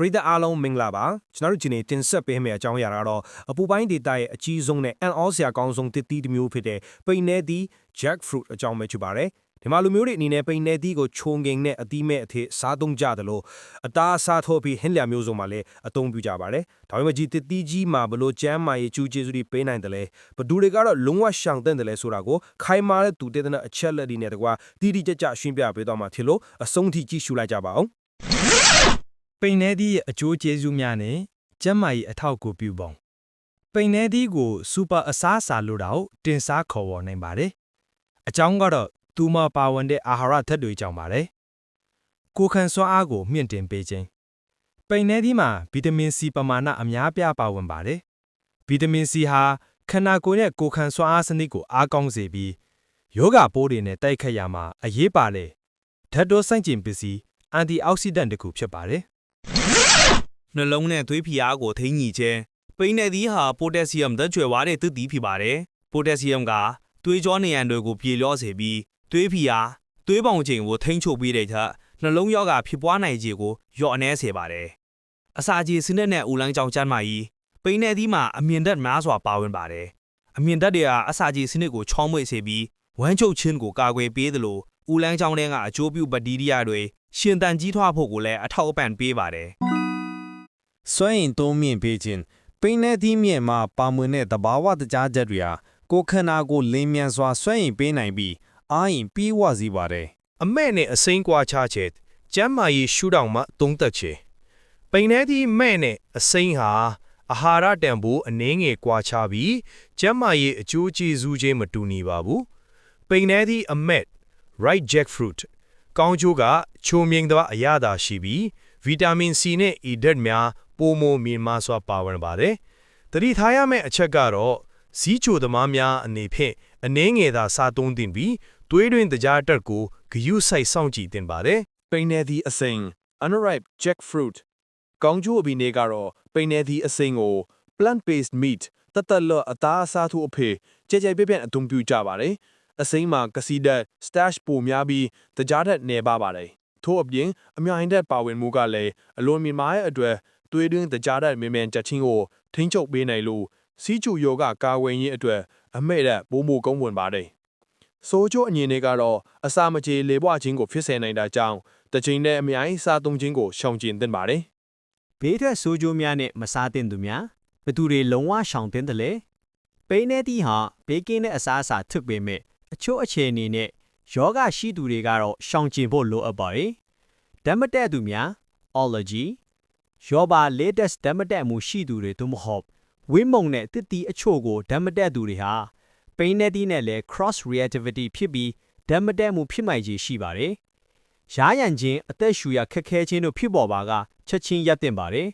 ပရိသတ်အားလုံးမင်္ဂလာပါကျွန်တော်တို့ဒီနေ့တင်ဆက်ပေးမယ့်အကြောင်းအရာကတော့အပူပိုင်းဒေတာရဲ့အကြီးဆုံးနဲ့အန်အောစရာကောင်းဆုံးတစ်သီးတစ်မျိုးဖြစ်တဲ့ပိန်နေသီး jackfruit အကြောင်းပဲဖြစ်ပါတယ်ဒီမှာလူမျိုးတွေအနေနဲ့ပိန်နေသီးကိုခြုံငိန်နဲ့အသီးမဲ့အထည်စားသုံးကြတယ်လို့အသားအစားထိုးပြီးဟင်းလျာမျိုးစုံမှာလည်းအသုံးပြုကြပါတယ်ဒါပေမဲ့ဒီတစ်သီးကြီးမှာဘလို့ကျမ်းမာရေးကျူးကျေးဇူးတွေပေးနိုင်တယ်လဲဘသူတွေကတော့လုံးဝရှောင်တဲ့တယ်လဲဆိုတာကိုခိုင်မာတဲ့သူတေသနာအချက်လက်တွေနဲ့တကွာတိတိကျကျရှင်းပြပေးသွားမှာဖြစ်လို့အဆုံးထိကြည့်ရှုလိုက်ကြပါအောင် ပိန်နေသည့်ရဲ့အကျိုးကျေးဇူးများနဲ့ကျန်းမာရေးအထောက်အကူပြုပုံပိန်နေသည့်ကိုစူပါအစားအစာလို့တောင်တင်စားခေါ်ဝေါ်နိုင်ပါတယ်အကြောင်းကတော့သူမပါဝင်တဲ့အာဟာရဓာတ်တွေကြောင့်ပါတယ်ကိုယ်ခံစွမ်းအားကိုမြင့်တင်ပေးခြင်းပိန်နေသည့်မှာဗီတာမင်စီပမာဏအများပြားပါဝင်ပါတယ်ဗီတာမင်စီဟာခန္ဓာကိုယ်ရဲ့ကိုယ်ခံစွမ်းအားစနစ်ကိုအားကောင်းစေပြီးယောဂပိုးတွေနဲ့တိုက်ခတ်ရမှာအရေးပါတဲ့ဓာတ်တော်ဆန့်ကျင်ပစ္စည်းအန်တီအောက်ဆီဒန့်တစ်ခုဖြစ်ပါတယ် နှလုံးနဲ့သွေးဖိအားကိုထိန်းညှိခြင်းပိန်းတဲ့သီးဟာပိုတက်ဆီယမ်ဓာတ်ကြွယ်ဝတဲ့သစ်သီးဖြစ်ပါတယ်ပိုတက်ဆီယမ်ကသွေးကြောနေရန်တွေကိုပြေလျော့စေပြီးသွေးဖိအားသွေးပေါင်ချိန်ကိုထိန်းချုပ်ပေးတဲ့ထက်နှလုံးရောဂါဖြစ်ပွားနိုင်ခြေကိုလျော့အနှဲစေပါတယ်အစာကြေစနစ်နဲ့ဦးလန်းကြောင်ကျန်းမာရေးပိန်းတဲ့သီးမှာအမြင့်ဓာတ်များစွာပါဝင်ပါတယ်အမြင့်ဓာတ်တွေဟာအစာကြေစနစ်ကိုချောမွေ့စေပြီးဝမ်းချုပ်ခြင်းကိုကာကွယ်ပေးသလို ဦးလန်းကြောင်ထဲကအကျိုးပြုဘက်တီးရီးယားတွေရှင်သန်ကြီးထွားဖို့ကိုလည်းအထောက်အပံ့ပေးပါတယ်စွမ်းရင်သုံးမြင့်ပေးခြင်းပိန်းတဲ့သီးမြင့်မှာပါမွင်တဲ့သဘာဝတကြားချက်တွေဟာကိုယ်ခန္ဓာကိုလင်းမြန်စွာစွမ်းရင်ပေးနိုင်ပြီးအားရင်ပြီးဝစီပါတယ်အမဲ့နဲ့အစိမ်းကွာခြားချက်ကျမ်းမာရေးရှုထောင့်မှာသုံးသက်ချေပိန်နေသည့်မဲ့နဲ့အစိမ်းဟာအာဟာရတန်ဖိုးအနည်းငယ်ကွာခြားပြီးကျမ်းမာရေးအကျိုးကျေးဇူးချင်းမတူညီပါဘူးပိန်နေသည့်အမက် right jackfruit ကောင်းကျိုးကချိုမြိန်သောအရသာရှိပြီးဗီတာမင် C နဲ့ E ဓာတ်များပိုမိုမြင့်မားစွာပါဝင်ပါတယ်တတိထားရမယ့်အချက်ကတော့ဇီးချိုသမားများအနေဖြင့်အနည်းငယ်သာစားသုံးသင့်ပြီးသွေးတွင်တကြားတက်ကိုဂယုစိုက်စောင့်ကြည့်သင့်ပါတယ်ပိန်နေသည့်အစိမ်း unripe jackfruit ကောင်းကျိုးအပင်တွေကတော့ပိန်နေသည့်အစိမ်းကို plant based meat တသက်လော့အသားအစားထိုးအဖေကြဲကြဲပြည့်ပြည့်အသုံးပြုကြပါတယ် အစိမ်းမှာကစီဓာတ် starch ပိုများပြီးတကြားဓာတ်နည်းပါပါတယ်ထို့အပြင်အမြိုင်ဓာတ်ပါဝင်မှုကလည်းအလွန်မြင့်မားတဲ့အတွက်သွေးတွင်းတကြားဓာတ်မြန်မြန်ချက်ချင်းကိုထိန်းချုပ်ပေးနိုင်လို့စီးကျူယောဂကာဝယ်ရေးအတွက်အမဲ့ဓာတ်ပိုမိုကောင်းဝင်ပါတယ်ဆိုချိုအငြင်းတွေကတော့အစာမကြေလေပွားခြင်းကိုဖြစ်စေနိုင်တာကြောင့်တစ်ချိန်နဲ့အများကြီးစားသုံးခြင်းကိုရှောင်ကျဉ်သင့်ပါတယ်ဘေးထွက်ဆိုးကျိုးများနဲ့မစားသင့်သူများဘသူတွေလုံးဝရှောင်သင့်တယ်လဲပိန်းနေသည့်ဟာဘေးကင်းတဲ့အစားအစာ thức ပေမဲ့ အချို့အခြေအနေနဲ့ယောဂရှိသူတွေကတော့ရှောင်ကျဉ်ဖို့လိုအပ်ပါတယ်ဓာတ်မတက်သူများ allergy ယောပါ latest ဓာတ်မတက်မှုရှိသူတွေသို့မဟုတ်ဝင်းမုံနဲ့တစ်တီအချို့ကိုဓာတ်မတက်သူတွေဟာပိန်းနေသည့်နဲ့လည်း cross reactivity ဖြစ်ပြီးဓာတ်မတက်မှုဖြစ်နိုင်ခြေရှိပါတယ်ရားရန်ခြင်းအသက်ရှူရခက်ခဲခြင်းတို့ဖြစ်ပေါ်ပါကချက်ချင်းရပ်တင်ပါတယ်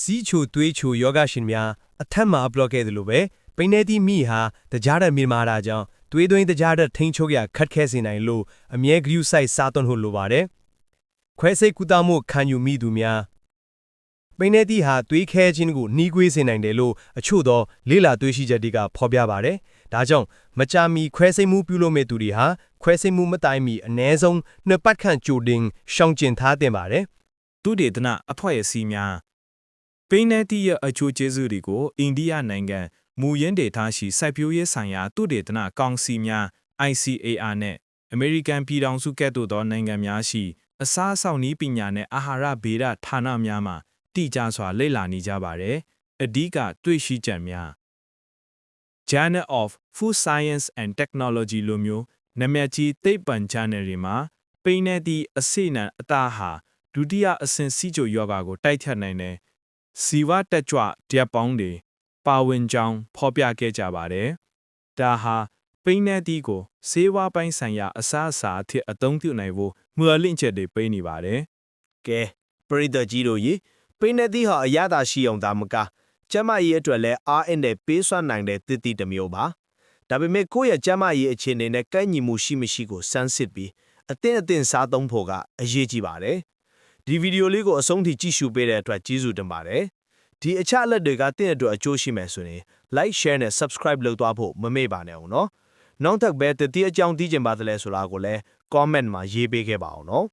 စီးချိုသွေးချိုယောဂရှင်များအထက်မှာအပလော့ခဲ့တယ်လို့ပဲ ပိနေသည့်မိဟာတကြားတဲ့မြင်မာတာကြောင့်သွေးသွင်းတကြားတဲ့ထိန်းချုပ်ရခတ်ခဲစေနိုင်လို့အမြဲဂရုစိုက်စားသွန်းဖို့လိုပါတယ်ခွဲစိတ်ကုသမှုခံယူမိသူများပိနေသည့်ဟာသွေးခဲခြင်းကိုနှီးကွေးစေနိုင်တယ်လို့အချို့သောလေးလာသွေးရှိချက်တွေကဖော်ပြပါတယ်ဒါကြောင့်မကြာမီခွဲစိတ်မှုပြုလုပ်မဲ့သူတွေဟာခွဲစိတ်မှုမတိုင်မီအ ਨੇ ဆုံးနှစ်ပတ်ခန့်ကြိုတင်ရှောင်ကျဉ်ထားတင်ပါတယ်သုတေသနအဖွဲ့အစည်းများပိန်းနေတီရဲ့အချိုးကျေးဇူးတွေကိုအိန္ဒိယနိုင်ငံ မူရင်းဒေသရှိစိုက်ပျိုးရေးဆိုင်ရာသုတေသနကောင်စီများ ICAR နဲ့အမေရိကန်ပြည်ထောင်စုကဲ့သို့သောနိုင်ငံများရှိ အစားအစာနည်းပညာနဲ့အာဟာရဗေဒဌာနများမှတိကျစွာလေ့လာနေကြပါတယ်။အဓိကတွေ့ရှိချက်များ Journal of Food Science and Technology လိုမျိုးနာမည်ကြီးသိပ္ပံ journal တွေမှာပိန်းနေသည့်အစိနံအသားဟာဒုတိယအဆင့်စီချိုယောဂါကိုတိုက်ဖြတ်နိုင်တဲ့စီဝတက်ကြွဓာတ်ပေါင်းတွေ ပါဝင်ကြောင်းဖော်ပြခဲ့ကြပါတယ်။ဒါဟာပိန်းနေသည့်ကိုဆေးဝါးပိုင်းဆိုင်ရာအစားအစာအဖြစ်အသုံးပြုနိုင်ဖို့မျှော်လင့်ချက်တွေပေးနေပါတယ်။ကဲပရိသတ်ကြီးတို့ရေပိနေသည့်ဟာအရသာရှိအောင်သာမကကျမ်းမာရေးအတွက်လည်းအားအင်းနဲ့ပေးစွမ်းနိုင်တဲ့သစ်တီတစ်မျိုးပါဒါပေမဲ့ကိုယ့်ရဲ့ကျမ်းမာရေးအခြေအနေနဲ့ကိုက်ညီမှုရှိမရှိကိုစမ်းစစ်ပြီးအသင့်အသင့်စားသုံးဖို့ကအရေးကြီးပါတယ်ဒီဗီဒီယိုလေးကိုအဆုံးထိကြည့်ရှုပေးတဲ့အတွက်ကျေးဇူးတင်ပါတယ် ဒီအချက်အလက်တွေကတင့်အတွက်အကျိုးရှိမယ်ဆိုရင် like share နဲ့ subscribe လုပ်သွားဖို့မမေ့ပါနဲ့အောင်နော်နောက်ထပ်ပဲတတိအကြောင်းသိချင်ပါတယ်လဲဆိုတာကိုလည်း comment မှာရေးပေးခဲ့ပါအောင်နော်